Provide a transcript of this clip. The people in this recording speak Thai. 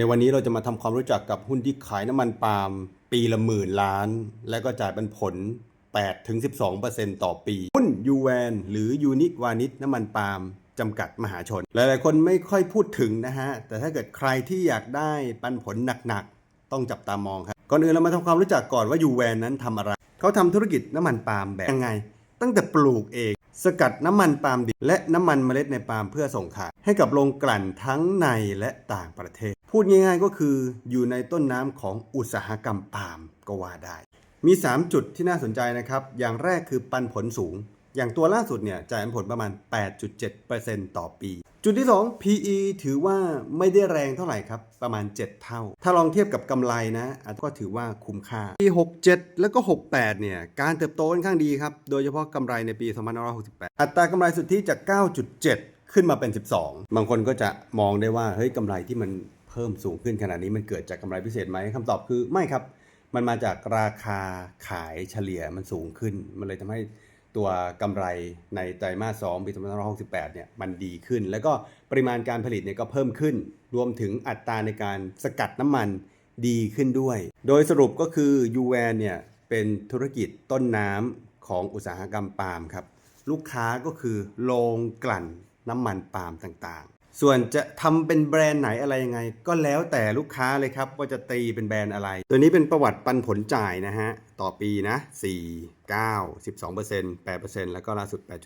ในวันนี้เราจะมาทำความรู้จักกับหุ้นที่ขายน้ำมันปาล์มปีละหมื่นล้าน และก็จ่ายเป็นผล 8-12%ต่อปี หุ้นยูแวนหรือยูนิควานิชน้ำมันปาล์มจำกัดมหาชน หลายๆ คนไม่ค่อยพูดถึงนะฮะ แต่ถ้าเกิดใครที่อยากได้ปันผลหนักๆ ต้องจับตามองครับ ก่อนอื่นเรามาทำความรู้จักก่อนว่ายูแวนนั้นทำอะไร เขาทำธุรกิจน้ำมันปาล์มแบบยังไง ตั้งแต่ปลูกเอง สกัดน้ำมันปาล์มดิบและน้ำมันเมล็ดในปาล์มเพื่อส่งขายให้กับโรงกลั่นทั้งในและต่างประเทศ พูดง่ายๆก็คืออยู่ในต้นน้ำของอุตสาหกรรมปาล์มก็ว่าได้ มี 3 จุดที่น่าสนใจนะครับ อย่างแรกคือปันผลสูง อย่างตัวล่าสุดเนี่ยจ่ายผลประมาณ 8.7%ต่อปี จุดที่ 2 PE ถือว่าไม่ได้แรงเท่าไหร่ครับ ประมาณ 7 เท่า ถ้าลองเทียบกับกำไรนะอาจก็ถือว่าคุ้มค่า ปี 67 แล้วก็ 68 เนี่ย การเติบโตค่อนข้างดีครับ โดยเฉพาะกำไรในปี 2568 อัตรากำไรสุทธิจาก 9.7 ขึ้นมาเป็น 12 บางคนก็จะมองได้ว่าเฮ้ยกำไรที่มันเพิ่มสูงขึ้นขนาดนี้มันเกิดจากกำไรพิเศษไหมคำตอบคือไม่ครับ มันมาจากราคาขายเฉลี่ยมันสูงขึ้น มันเลยทำให้ ตัวกำไรในไตรมาส2ปี2568เนี่ยมันดีขึ้น แล้วก็ปริมาณการผลิตเนี่ยก็เพิ่มขึ้น รวมถึงอัตราในการสกัดน้ำมันดีขึ้นด้วย โดยสรุปก็คือยูแวนเนี่ยเป็นธุรกิจต้นน้ำของอุตสาหกรรมปาล์มครับ ลูกค้าก็คือโรงกลั่นน้ำมันปาล์มต่าง ส่วนจะทำเป็นแบรนด์ไหนอะไรยังไง ก็แล้วแต่ลูกค้าเลยครับ ว่าจะตีเป็นแบรนด์อะไร ตัวนี้เป็นประวัติปันผลจ่ายนะฮะ ต่อปีนะ 4 9 12% 8%แล้วก็ล่าสุด 8